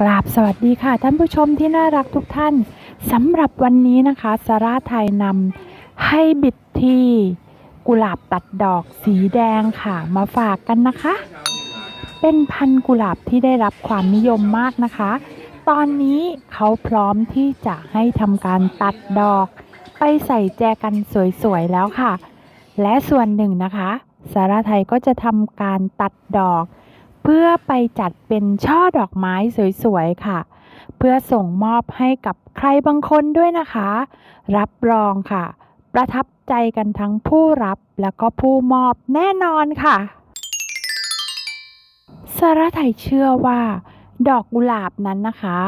กราบสวัสดีค่ะ ท่านผู้ชมที่น่ารักทุกท่านสำหรับวันนี้นะคะสาราไทยนำให้บิดที่กุหลาบตัดดอกสีแดงค่ะ มาฝากกันนะคะ เป็นพันกุหลาบที่ได้รับความนิยมมากนะคะ ตอนนี้เขาพร้อมที่จะให้ทำการตัดดอก ไปใส่แจกันสวยๆแล้วค่ะ และส่วนหนึ่งนะคะสาราไทยก็จะทำการตัดดอก พื่อไปจัดเป็นช่อดอกไม้สวยๆค่ะ เพื่อส่งมอบให้กับใครบางคนด้วยนะคะ รับรองค่ะ ประทับใจกันทั้งผู้รับแล้วก็ผู้มอบแน่นอนค่ะสาราไทยเชื่อว่า ดอกกุหลาบนั้นนะคะ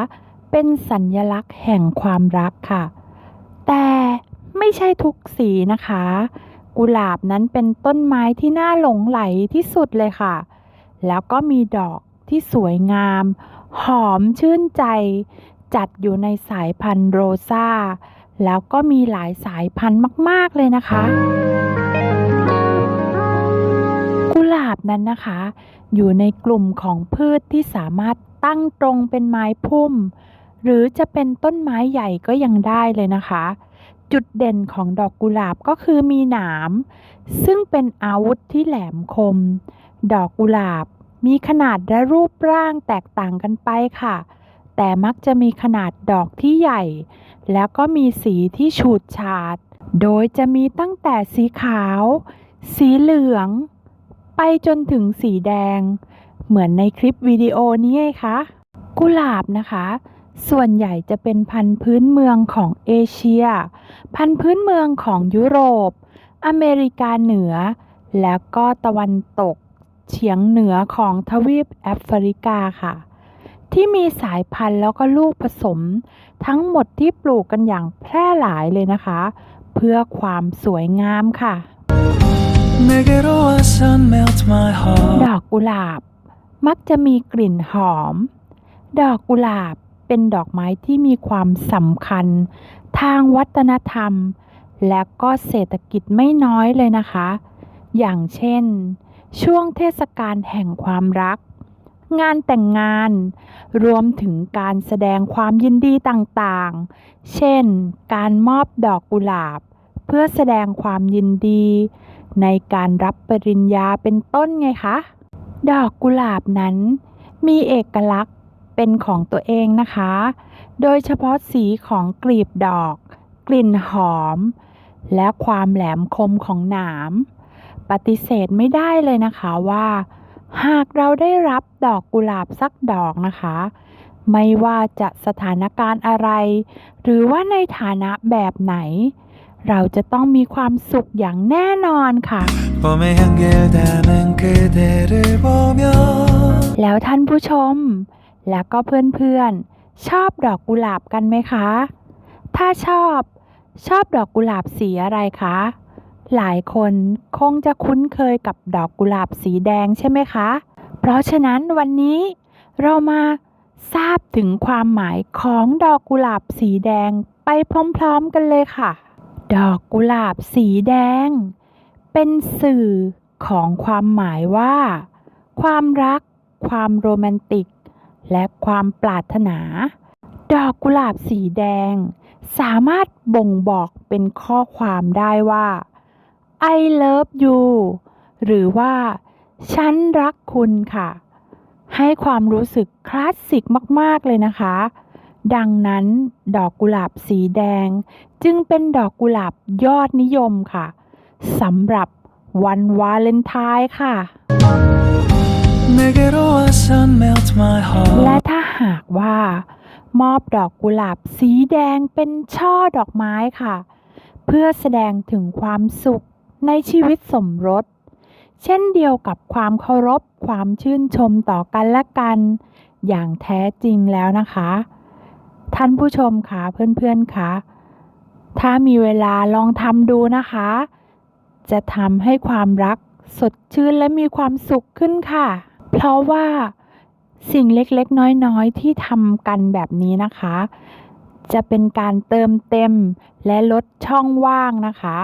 เป็นสัญญลักษณ์แห่งความรักค่ะ แต่ไม่ใช่ทุกสีนะคะ กุหลาบนั้นเป็นต้นไม้ที่น่าหลงไหลที่สุดเลยค่ะ แล้วก็มีดอกที่สวยงาม หอมชื่นใจ จัดอยู่ในสายพันธุ์โรซาแล้วก็มีหลายสายพันธุ์มาก ๆ เลยนะคะ กุหลาบนั้นนะคะ อยู่ในกลุ่มของพืชที่สามารถตั้งตรงเป็นไม้พุ่ม หรือจะเป็นต้นไม้ใหญ่ก็ยังได้เลยนะคะ จุดเด่นของดอกกุหลาบก็คือมีหนาม ซึ่งเป็นอาวุธที่แหลมคม ดอกกุหลาบ มีขนาดและรูปร่างแตกต่างกันไปค่ะ แต่มักจะมีขนาดดอกที่ใหญ่ แล้วก็มีสีที่ฉูดฉาด โดยจะมีตั้งแต่สีขาว สีเหลือง ไปจนถึงสีแดง เหมือนในคลิปวิดีโอนี้ไงคะ กุหลาบนะคะส่วนใหญ่จะเป็นพันธุ์พื้นเมืองของเอเชีย พันธุ์พื้นเมืองของยุโรป อเมริกาเหนือ แล้วก็ตะวันตก เฉียงเหนือของทวีปแอฟริกาค่ะ ที่มีสายพันธุ์แล้วก็ลูกผสม ทั้งหมดที่ปลูกกันอย่างแพร่หลายเลยนะคะ เพื่อความสวยงามค่ะ ดอกกุหลาบ มักจะมีกลิ่นหอม ดอกกุหลาบเป็นดอกไม้ที่มีความสำคัญ ทางวัฒนธรรม และก็เศรษฐกิจไม่น้อยเลยนะคะ อย่างเช่น ช่วงเทศกาลแห่งความรัก งานแต่งงาน รวมถึงการแสดงความยินดีต่างๆ เช่น การมอบดอกกุหลาบ เพื่อแสดงความยินดี ในการรับปริญญาเป็นต้นไงคะ ดอกกุหลาบนั้น มีเอกลักษณ์เป็นของตัวเองนะคะ โดยเฉพาะสีของกลีบดอก กลิ่นหอม และความแหลมคมของหนาม ปฏิเสธไม่ได้เลยนะคะว่า หากเราได้รับดอกกุหลาบสักดอกนะคะ ไม่ว่าจะสถานการณ์อะไร หรือว่าในฐานะแบบไหน เราจะต้องมีความสุขอย่างแน่นอนค่ะแล้วท่านผู้ชม และก็เพื่อนๆ ชอบดอกกุหลาบกันไหมคะ ถ้าชอบ ชอบดอกกุหลาบสีอะไรคะ หลายคนคงจะคุ้นเคยกับดอกกุหลาบสีแดงใช่ไหมคะ เพราะฉะนั้นวันนี้เรามาทราบถึงความหมายของดอกกุหลาบสีแดงไปพร้อมๆกันเลยค่ะ ดอกกุหลาบสีแดง เป็นสื่อของความหมายว่า ความรัก ความโรแมนติก และความปรารถนา ดอกกุหลาบสีแดง สามารถบ่งบอกเป็นข้อความได้ว่า I love you หรือว่า ฉันรักคุณค่ะ ให้ความรู้สึกคลาสสิกมาก ๆ เลยนะคะ ดังนั้นดอกกุหลาบสีแดง จึงเป็นดอกกุหลาบยอดนิยมค่ะสำหรับวันวาเลนไทน์ค่ะ และถ้าหากว่า มอบดอกกุหลาบสีแดงเป็นช่อดอกไม้ค่ะ เพื่อแสดงถึงความสุข ในชีวิตสมรส เช่นเดียวกับความเคารพความชื่นชมต่อกันและกัน อย่างแท้จริงแล้วนะคะ ท่านผู้ชมคะเพื่อนๆคะถ้ามีเวลาลองทำดูนะคะ จะทำให้ความรักสดชื่นและมีความสุขขึ้นค่ะ เพราะว่าสิ่งเล็กๆ น้อยๆ ที่ทำกันแบบนี้นะคะ จะเป็นการเติมเต็มและลดช่องว่างนะคะ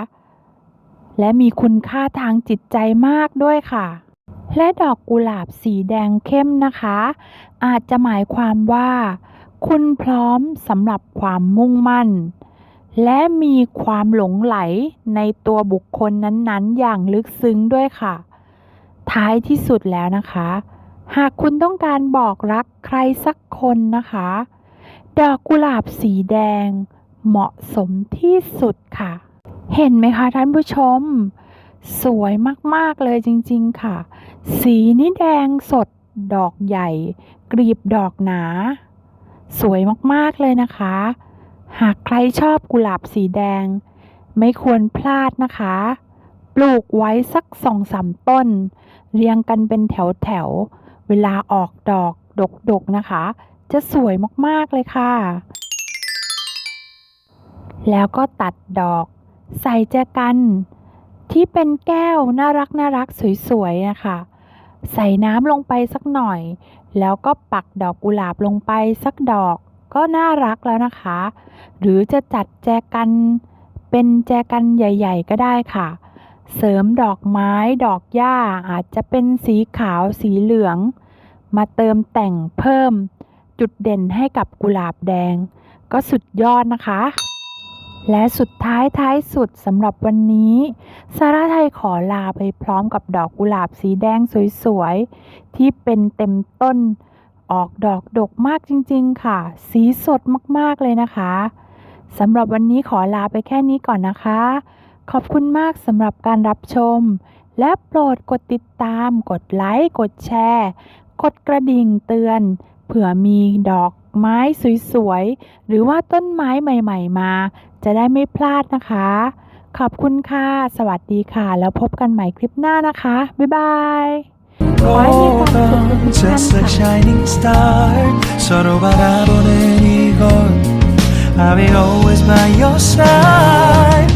และมีคุณค่าทางจิตใจมากด้วยค่ะ และดอกกุหลาบสีแดงเข้มนะคะ อาจจะหมายความว่า คุณพร้อมสำหรับความมุ่งมั่น และมีความหลงไหลในตัวบุคคลนั้นๆ อย่างลึกซึ้งด้วยค่ะ ท้ายที่สุดแล้วนะคะ หากคุณต้องการบอกรักใครสักคนนะคะ ดอกกุหลาบสีแดงเหมาะสมที่สุดค่ะ เห็นไหมคะท่านผู้ชม สวยมากๆเลยจริงๆค่ะ สีนี่แดงสดดอกใหญ่ กลีบดอกหนา สวยมากๆเลยนะคะ หากใครชอบกุหลาบสีแดง ไม่ควรพลาดนะคะ ปลูกไว้สักสองสามต้น เรียงกันเป็นแถวๆเวลาออกดอกดกๆนะคะ จะสวยมากๆเลยค่ะ แล้วก็ตัดดอก ใส่แจกันที่เป็นแก้วน่ารักน่ารักสวยๆนะคะ ใส่น้ำลงไปสักหน่อย แล้วก็ปักดอกกุหลาบลงไปสักดอกก็น่ารักแล้วนะคะ หรือจะจัดแจกันเป็นแจกันใหญ่ ๆ ก็ได้ค่ะ เสริมดอกไม้ดอกหญ้าอาจจะเป็นสีขาวสีเหลือง มาเติมแต่งเพิ่มจุดเด่นให้กับกุหลาบแดง ก็สุดยอดนะคะ และสุดท้ายท้ายสุดสำหรับวันนี้ซาร่าไทยขอลาไปพร้อมกับดอกกุหลาบสีแดงสวยๆ ที่เป็นเต็มต้น ออกดอกดกมากจริงๆค่ะ สีสดมากๆเลยนะคะสำหรับวันนี้ขอลาไปแค่นี้ก่อนนะคะ ขอบคุณมากสำหรับการรับชม และโปรดกดติดตาม กดไลค์ กดแชร์ กดกระดิ่งเตือน เผื่อมีดอก ไม้สวยๆ หรือว่าต้นไม้ใหม่ๆมา จะได้ไม่พลาดนะคะ ขอบคุณค่ะ สวัสดีค่ะ แล้วพบกันใหม่คลิปหน้านะคะ บ๊ายบาย ขอให้มีความสุขทุกท่านค่ะ shining star 서로 바라보는이 I'll be always by your side